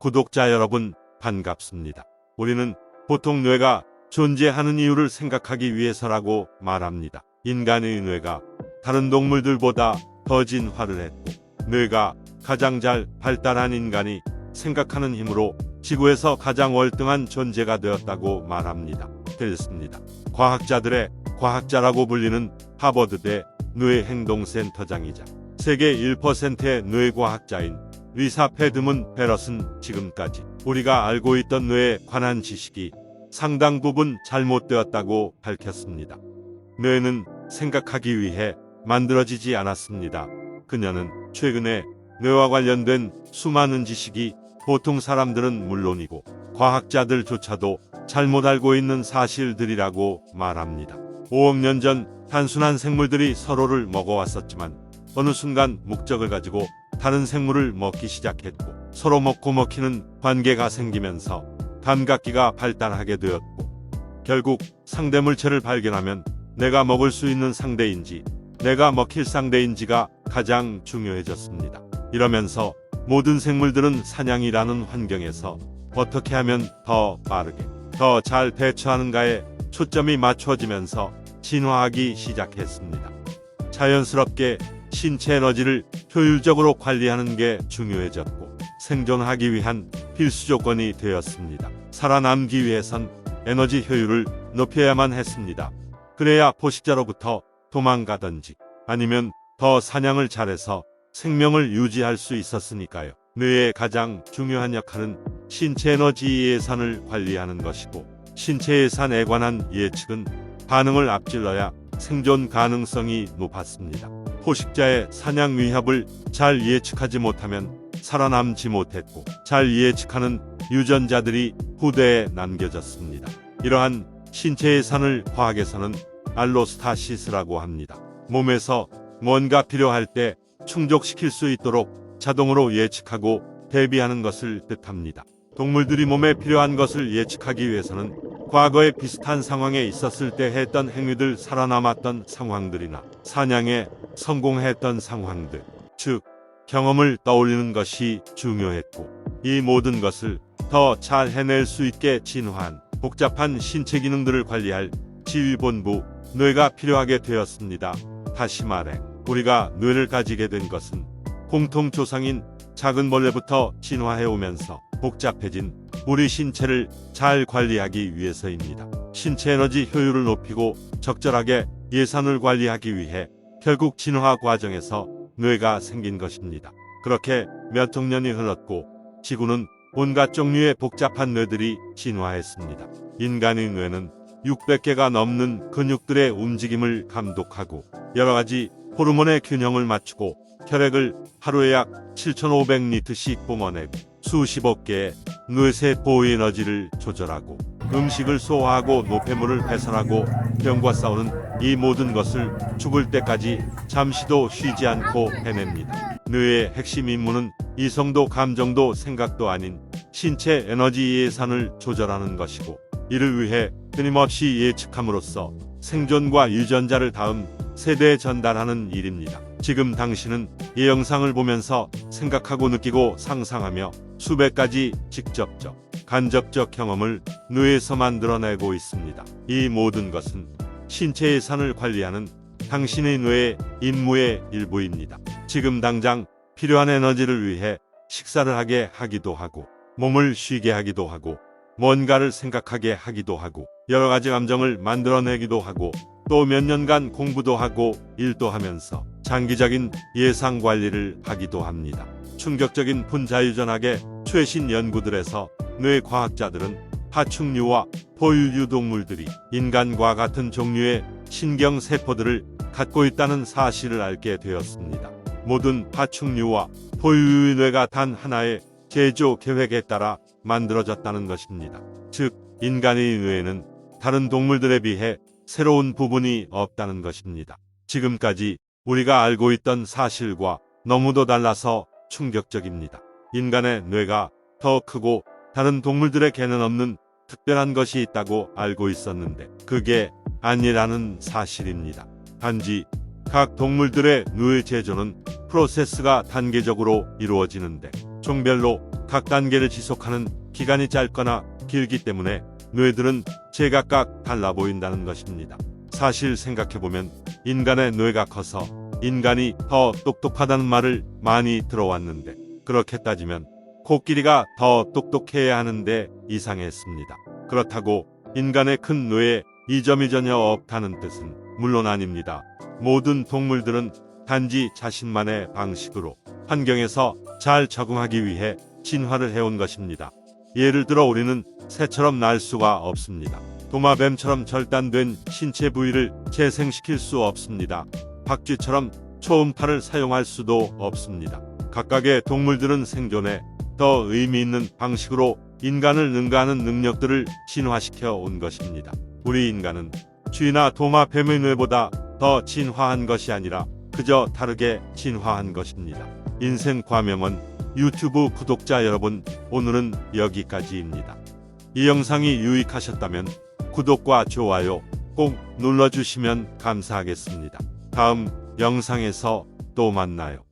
구독자 여러분 반갑습니다. 우리는 보통 뇌가 존재하는 이유를 생각하기 위해서라고 말합니다. 인간의 뇌가 다른 동물들보다 더 진화를 했고 뇌가 가장 잘 발달한 인간이 생각하는 힘으로 지구에서 가장 월등한 존재가 되었다고 말합니다. 됐습니다. 과학자들의 과학자라고 불리는 하버드대 뇌행동센터장이자 세계 1%의 뇌과학자인 리사 패드문 베럿은 지금까지 우리가 알고 있던 뇌에 관한 지식이 상당 부분 잘못되었다고 밝혔습니다. 뇌는 생각하기 위해 만들어지지 않았습니다. 그녀는 최근에 뇌와 관련된 수많은 지식이 보통 사람들은 물론이고 과학자들조차도 잘못 알고 있는 사실들이라고 말합니다. 5억 년 전 단순한 생물들이 서로를 먹어왔었지만 어느 순간 목적을 가지고 다른 생물을 먹기 시작했고 서로 먹고 먹히는 관계가 생기면서 감각기가 발달하게 되었고 결국 상대 물체를 발견하면 내가 먹을 수 있는 상대인지 내가 먹힐 상대인지가 가장 중요해졌습니다. 이러면서 모든 생물들은 사냥이라는 환경에서 어떻게 하면 더 빠르게 더 잘 대처하는가에 초점이 맞춰지면서 진화하기 시작했습니다. 자연스럽게 신체 에너지를 효율적으로 관리하는 게 중요해졌고 생존하기 위한 필수 조건이 되었습니다. 살아남기 위해선 에너지 효율을 높여야만 했습니다. 그래야 포식자로부터 도망가든지 아니면 더 사냥을 잘해서 생명을 유지할 수 있었으니까요. 뇌의 가장 중요한 역할은 신체 에너지 예산을 관리하는 것이고 신체 예산에 관한 예측은 반응을 앞질러야 생존 가능성이 높았습니다. 포식자의 사냥 위협을 잘 예측하지 못하면 살아남지 못했고 잘 예측하는 유전자들이 후대에 남겨졌습니다. 이러한 신체 예산을 과학에서는 알로스타시스라고 합니다. 몸에서 뭔가 필요할 때 충족시킬 수 있도록 자동으로 예측하고 대비하는 것을 뜻합니다. 동물들이 몸에 필요한 것을 예측하기 위해서는 과거에 비슷한 상황에 있었을 때 했던 행위들 살아남았던 상황들이나 사냥에 성공했던 상황들, 즉 경험을 떠올리는 것이 중요했고 이 모든 것을 더 잘 해낼 수 있게 진화한 복잡한 신체 기능들을 관리할 지휘본부 뇌가 필요하게 되었습니다. 다시 말해 우리가 뇌를 가지게 된 것은 공통 조상인 작은 벌레부터 진화해 오면서 복잡해진 우리 신체를 잘 관리하기 위해서입니다. 신체 에너지 효율을 높이고 적절하게 예산을 관리하기 위해 결국 진화 과정에서 뇌가 생긴 것입니다. 그렇게 몇 억 년이 흘렀고 지구는 온갖 종류의 복잡한 뇌들이 진화했습니다. 인간의 뇌는 600개가 넘는 근육들의 움직임을 감독하고 여러 가지 호르몬의 균형을 맞추고 혈액을 하루에 약 7,500리터씩 뿜어내고 수십억 개의 뇌세포 에너지를 조절하고 음식을 소화하고 노폐물을 배설하고 병과 싸우는 이 모든 것을 죽을 때까지 잠시도 쉬지 않고 해냅니다. 뇌의 핵심 임무는 이성도 감정도 생각도 아닌 신체 에너지 예산을 조절하는 것이고 이를 위해 끊임없이 예측함으로써 생존과 유전자를 다음 세대에 전달하는 일입니다. 지금 당신은 이 영상을 보면서 생각하고 느끼고 상상하며 수백 가지 직접적, 간접적 경험을 뇌에서 만들어내고 있습니다. 이 모든 것은 신체 예산을 관리하는 당신의 뇌의 임무의 일부입니다. 지금 당장 필요한 에너지를 위해 식사를 하게 하기도 하고 몸을 쉬게 하기도 하고 뭔가를 생각하게 하기도 하고 여러 가지 감정을 만들어내기도 하고 또 몇 년간 공부도 하고 일도 하면서 장기적인 예상 관리를 하기도 합니다. 충격적인 분자유전학의 최신 연구들에서 뇌 과학자들은 파충류와 포유류 동물들이 인간과 같은 종류의 신경 세포들을 갖고 있다는 사실을 알게 되었습니다. 모든 파충류와 포유류의 뇌가 단 하나의 제조 계획에 따라 만들어졌다는 것입니다. 즉, 인간의 뇌에는 다른 동물들에 비해 새로운 부분이 없다는 것입니다. 지금까지 우리가 알고 있던 사실과 너무도 달라서 충격적입니다. 인간의 뇌가 더 크고 다른 동물들에게는 없는 특별한 것이 있다고 알고 있었는데 그게 아니라는 사실입니다. 단지 각 동물들의 뇌 제조는 프로세스가 단계적으로 이루어지는데 종별로 각 단계를 지속하는 기간이 짧거나 길기 때문에 뇌들은 제각각 달라 보인다는 것입니다. 사실 생각해보면 인간의 뇌가 커서 인간이 더 똑똑하다는 말을 많이 들어왔는데 그렇게 따지면 코끼리가 더 똑똑해야 하는데 이상했습니다. 그렇다고 인간의 큰 뇌에 이 점이 전혀 없다는 뜻은 물론 아닙니다. 모든 동물들은 단지 자신만의 방식으로 환경에서 잘 적응하기 위해 진화를 해온 것입니다. 예를 들어 우리는 새처럼 날 수가 없습니다. 도마뱀처럼 절단된 신체 부위를 재생시킬 수 없습니다. 박쥐처럼 초음파를 사용할 수도 없습니다. 각각의 동물들은 생존에 더 의미 있는 방식으로 인간을 능가하는 능력들을 진화시켜 온 것입니다. 우리 인간은 쥐나 도마 뱀의 뇌보다 더 진화한 것이 아니라 그저 다르게 진화한 것입니다. 인생 과명은 유튜브 구독자 여러분, 오늘은 여기까지입니다. 이 영상이 유익하셨다면 구독과 좋아요 꼭 눌러주시면 감사하겠습니다. 다음 영상에서 또 만나요.